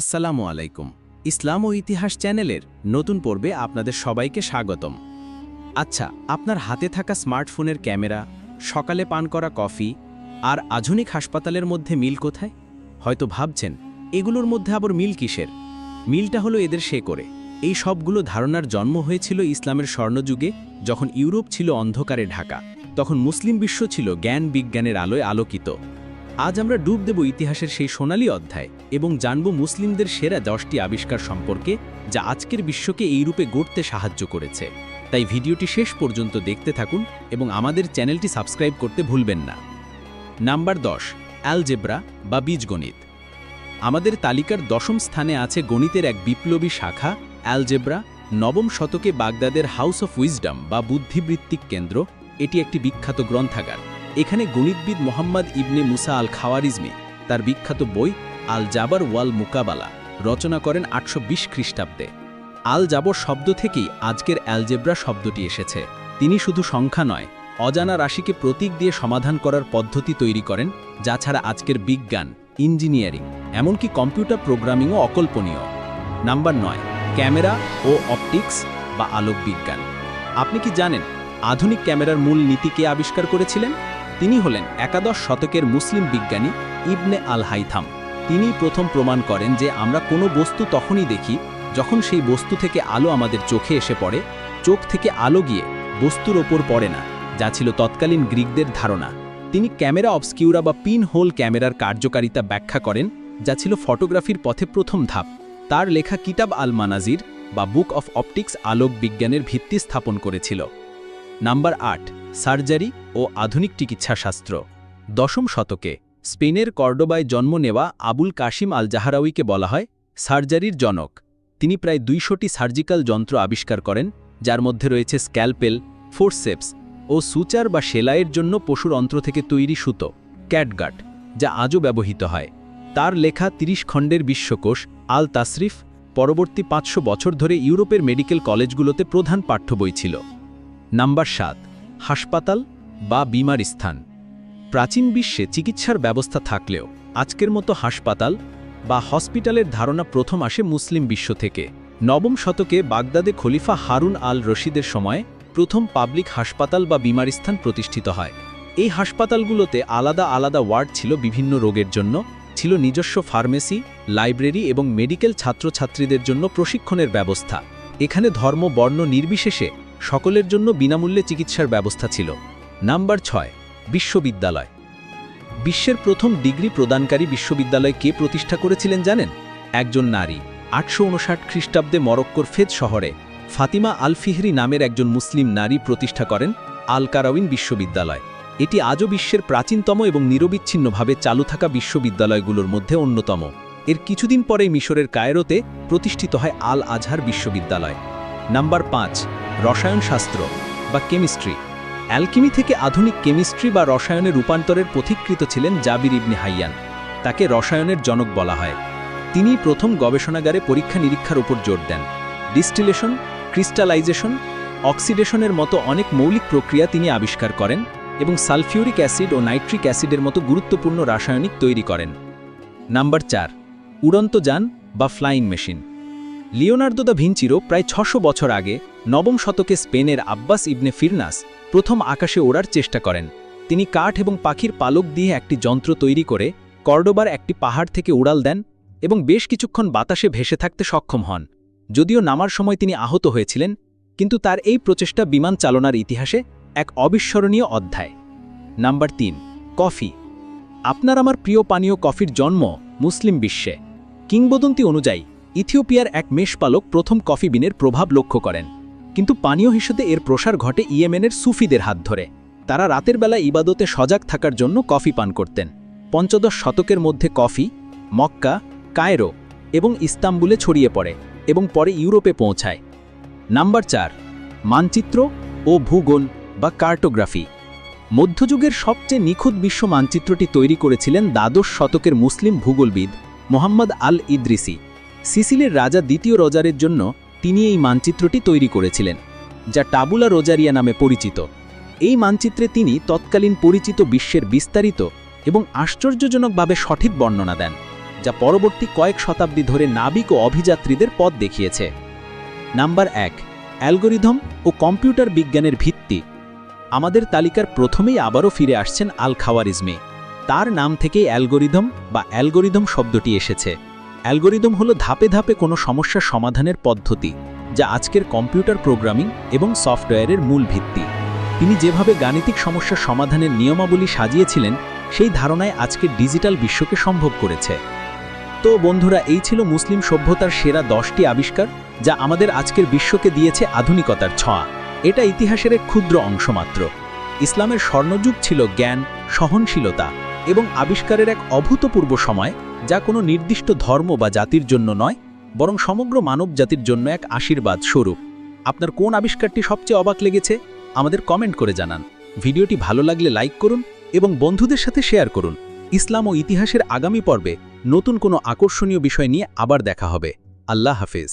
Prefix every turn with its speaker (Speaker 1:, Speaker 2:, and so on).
Speaker 1: আসসালামু আলাইকুম। ইসলাম ও ইতিহাস চ্যানেলের নতুন পর্বে আপনাদের সবাইকে স্বাগতম। আচ্ছা আপনার হাতে থাকা স্মার্টফোনের ক্যামেরা, সকালে পান করা কফি আর আধুনিক হাসপাতালের মধ্যে মিল কোথায়? হয়তো ভাবছেন, এগুলোর মধ্যে আবার মিল কিসের? মিলটা হলো এদের সে করে এই সবগুলো ধারণার জন্ম হয়েছিল ইসলামের স্বর্ণযুগে যখন ইউরোপ ছিল অন্ধকারে ঢাকা। তখন মুসলিম বিশ্ব ছিল জ্ঞান বিজ্ঞানের আলোয় আলোকিত। আজ আমরা ডুব দেব ইতিহাসের সেই সোনালী অধ্যায়। এবং জানব মুসলিমদের সেরা দশটি আবিষ্কার সম্পর্কে যা আজকের বিশ্বকে এই রূপে গড়তে সাহায্য করেছে। তাই ভিডিওটি শেষ পর্যন্ত দেখতে থাকুন এবং আমাদের চ্যানেলটি সাবস্ক্রাইব করতে ভুলবেন না। নাম্বার দশ, অ্যালজেব্রা বা বীজগণিত। আমাদের তালিকার দশম স্থানে আছে গণিতের এক বিপ্লবী শাখা, অ্যালজেব্রা, নবম শতকে বাগদাদের হাউস অফ উইজডম বা বুদ্ধিবৃত্তিক কেন্দ্র। এটি একটি বিখ্যাত গ্রন্থাগার। এখানে গণিতবিদ মোহাম্মদ ইবনে মুসা আল খাওয়ারিজমি তার বিখ্যাত বই আল জাবর ওয়াল মুকাবালা, রচনা করেন আটশো বিশ খ্রিস্টাব্দে। আল জাবর শব্দ থেকেই আজকের অ্যালজেব্রা শব্দটি এসেছে। তিনি শুধু সংখ্যা নয়, অজানা রাশিকে প্রতীক দিয়ে সমাধান করার পদ্ধতি তৈরি করেন, যা ছাড়া আজকের বিজ্ঞান, ইঞ্জিনিয়ারিং, এমনকি কম্পিউটার প্রোগ্রামিংও অকল্পনীয়। নাম্বার নয়, ক্যামেরা ও অপটিক্স বা আলোক বিজ্ঞান আপনি কি জানেন আধুনিক ক্যামেরার মূল নীতি কে আবিষ্কার করেছিলেন? তিনি হলেন একাদশ শতকের মুসলিম বিজ্ঞানী ইবনে আল হাইথাম তিনি প্রথম প্রমাণ করেন যে আমরা কোনো বস্তু তখনই দেখি যখন সেই বস্তু থেকে আলো আমাদের চোখে এসে পড়ে, চোখ থেকে আলো গিয়ে বস্তুর ওপর পড়ে না, যা ছিল তৎকালীন গ্রিকদের ধারণা। তিনি ক্যামেরা অবস্কিউরা বা পিন হোল ক্যামেরার কার্যকারিতা ব্যাখ্যা করেন, যা ছিল ফটোগ্রাফির পথে প্রথম ধাপ। তার লেখা কিতাব আল মানাজির বা বুক অফ অপটিক্স আলোক বিজ্ঞানের ভিত্তি স্থাপন করেছিল। নাম্বার আট, সার্জারি ও আধুনিক চিকিৎসাশাস্ত্র। দশম শতকে স্পেনের কর্ডোবায় জন্ম নেওয়া আবুল কাশিম আল জাহারাউইকে বলা হয় সার্জারির জনক। তিনি প্রায় দুইশোটি সার্জিক্যাল যন্ত্র আবিষ্কার করেন, যার মধ্যে রয়েছে স্ক্যালপেল, ফোর্সেপস ও সুচার বা সেলাইয়ের জন্য পশুর অন্ত্র থেকে তৈরি সুতো ক্যাটগাট যা আজও ব্যবহৃত হয়। তার লেখা ৩০ খণ্ডের বিশ্বকোষ আল তাসরিফ পরবর্তী পাঁচশো বছর ধরে ইউরোপের মেডিকেল কলেজগুলোতে প্রধান পাঠ্য বই ছিল। নাম্বার সাত, হাসপাতাল বা বিমার স্থান। প্রাচীন বিশ্বে চিকিৎসার ব্যবস্থা থাকলেও আজকের মতো হাসপাতাল বা হসপিটালের ধারণা প্রথম আসে মুসলিম বিশ্ব থেকে। নবম শতকে বাগদাদে খলিফা হারুন আল রশিদের সময় প্রথম পাবলিক হাসপাতাল বা বিমার স্থান প্রতিষ্ঠিত হয়। এই হাসপাতালগুলোতে আলাদা আলাদা ওয়ার্ড ছিল বিভিন্ন রোগের জন্য, ছিল নিজস্ব ফার্মেসি, লাইব্রেরি এবং মেডিকেল ছাত্রছাত্রীদের জন্য প্রশিক্ষণের ব্যবস্থা। এখানে ধর্ম, বর্ণ নির্বিশেষে সকলের জন্য বিনামূল্যে চিকিৎসার ব্যবস্থা ছিল। নাম্বার ছয় বিশ্ববিদ্যালয়। বিশ্বের প্রথম ডিগ্রি প্রদানকারী বিশ্ববিদ্যালয় কে প্রতিষ্ঠা করেছিলেন জানেন? একজন নারী, আটশো উনষাট খ্রিস্টাব্দে মরক্কোর ফেদ শহরে ফাতিমা আল ফিহরি নামের একজন মুসলিম নারী প্রতিষ্ঠা করেন আল বিশ্ববিদ্যালয়। এটি আজও বিশ্বের প্রাচীনতম এবং নিরবিচ্ছিন্নভাবে চালু থাকা বিশ্ববিদ্যালয়গুলোর মধ্যে অন্যতম। এর কিছুদিন পরেই মিশরের কায়রোতে প্রতিষ্ঠিত হয় আল আজহার বিশ্ববিদ্যালয়। নাম্বার পাঁচ, রসায়নশাস্ত্র বা কেমিস্ট্রি। অ্যালকিমি থেকে আধুনিক কেমিস্ট্রি বা রসায়নের রূপান্তরের পথিকৃত ছিলেন জাবির ইবনে হাইয়ান। তাকে রসায়নের জনক বলা হয়। তিনি প্রথম গবেষণাগারে পরীক্ষা নিরীক্ষার উপর জোর দেন। ডিস্টিলেশন, ক্রিস্টালাইজেশন, অক্সিডেশনের মতো অনেক মৌলিক প্রক্রিয়া তিনি আবিষ্কার করেন এবং সালফিউরিক অ্যাসিড ও নাইট্রিক অ্যাসিডের মতো গুরুত্বপূর্ণ রাসায়নিক তৈরি করেন। নাম্বার চার, উড়ন্ত যান বা ফ্লাইং মেশিন। লিওনার্দো দা ভিঞ্চিরো প্রায় ছশো বছর আগে নবম শতকে স্পেনের আব্বাস ইবনে ফিরনাস প্রথম আকাশে ওড়ার চেষ্টা করেন। তিনি কাঠ এবং পাখির পালক দিয়ে একটি যন্ত্র তৈরি করে কর্ডোবার একটি পাহাড় থেকে উড়াল দেন এবং বেশ কিছুক্ষণ বাতাসে ভেসে থাকতে সক্ষম হন। যদিও নামার সময় তিনি আহত হয়েছিলেন, কিন্তু তার এই প্রচেষ্টা বিমান চালনার ইতিহাসে এক অবিস্মরণীয় অধ্যায়। নাম্বার তিন, কফি। আপনার আমার প্রিয় পানীয় কফির জন্ম মুসলিম বিশ্বে। কিংবদন্তি অনুযায়ী, ইথিওপিয়ার এক মেষপালক প্রথম কফি বিনের প্রভাব লক্ষ্য করেন। কিন্তু পানীয় হিসেবে এর প্রসার ঘটে ইয়েমেনের সুফিদের হাত ধরে। তারা রাতের বেলা ইবাদতে সজাগ থাকার জন্য কফি পান করতেন। পঞ্চদশ শতকের মধ্যে কফি, মক্কা, কায়রো এবং ইস্তাম্বুলে ছড়িয়ে পড়ে এবং পরে ইউরোপে পৌঁছায়। নাম্বার চার, মানচিত্র ও ভূগোল বা কার্টোগ্রাফি। মধ্যযুগের সবচেয়ে নিখুঁত বিশ্ব মানচিত্রটি তৈরি করেছিলেন দ্বাদশ শতকের মুসলিম ভূগোলবিদ মোহাম্মদ আল ইদ্রিসি সিসিলের রাজা দ্বিতীয় রজারের জন্য তিনি এই মানচিত্রটি তৈরি করেছিলেন, যা টাবুলা রোজারিয়া নামে পরিচিত। এই মানচিত্রে তিনি তৎকালীন পরিচিত বিশ্বের বিস্তারিত এবং আশ্চর্যজনকভাবে সঠিক বর্ণনা দেন,
Speaker 2: যা পরবর্তী কয়েক শতাব্দী ধরে নাবিক ও অভিযাত্রীদের পথ দেখিয়েছে। নাম্বার এক, অ্যালগোরিদম ও কম্পিউটার বিজ্ঞানের ভিত্তি। আমাদের তালিকার প্রথমেই আবারও ফিরে আসছেন আল খাওয়ারিজমে তার নাম থেকেই অ্যালগোরিদম বা অ্যালগোরিদম শব্দটি এসেছে। অ্যালগোরিদম হলো ধাপে ধাপে কোনো সমস্যা সমাধানের পদ্ধতি, যা আজকের কম্পিউটার প্রোগ্রামিং এবং সফটওয়্যারের মূল ভিত্তি। তিনি যেভাবে গাণিতিক সমস্যা সমাধানের নিয়মাবলী সাজিয়েছিলেন, সেই ধারণায় আজকের ডিজিটাল বিশ্বকে সম্ভব করেছে। তো বন্ধুরা, এই ছিল মুসলিম সভ্যতার সেরা দশটি আবিষ্কার, যা আমাদের আজকের বিশ্বকে দিয়েছে আধুনিকতার ছোঁয়া। এটা ইতিহাসের এক ক্ষুদ্র অংশ মাত্র। ইসলামের স্বর্ণযুগ ছিল জ্ঞান, সহনশীলতা এবং আবিষ্কারের এক অভূতপূর্ব সময় যা কোনো নির্দিষ্ট ধর্ম বা জাতির জন্য নয়, বরং সমগ্র মানব জাতির জন্য এক আশীর্বাদ স্বরূপ। আপনার কোন আবিষ্কারটি সবচেয়ে অবাক লেগেছে, আমাদের কমেন্ট করে জানান। ভিডিওটি ভালো লাগলে লাইক করুন এবং বন্ধুদের সাথে শেয়ার করুন। ইসলাম ও ইতিহাসের আগামী পর্বে নতুন কোনো আকর্ষণীয় বিষয় নিয়ে আবার দেখা হবে। আল্লাহ হাফেজ।